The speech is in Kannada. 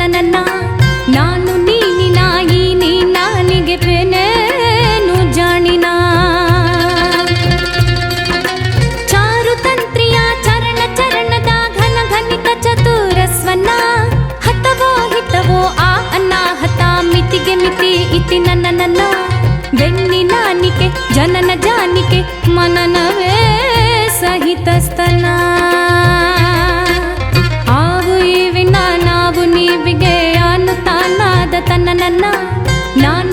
ನನ್ನ ನಾನು ನೀನಿ ನಾಯಿ ನೀ ನಾನಿಗೆ ಪೆನೇನು ಜಾಣಿನ. ಚಾರುತಂತ್ರಿಯ ಚರಣ ಚರಣದ ಘನ ಘನಿತ ಚತುರಸ್ವನ್ನ, ಹತವೋ ಹಿತವೋ ಆ ಅನಾಹತ ಮಿತಿಗೆ ಮಿತಿ ಇತಿ ನನ್ನ ನನ್ನ ಬೆನ್ನಿ ನಾನಿಕೆ ಜನನ ಜಾನಿಕೆ ಮನನವೇ நன்ன நான்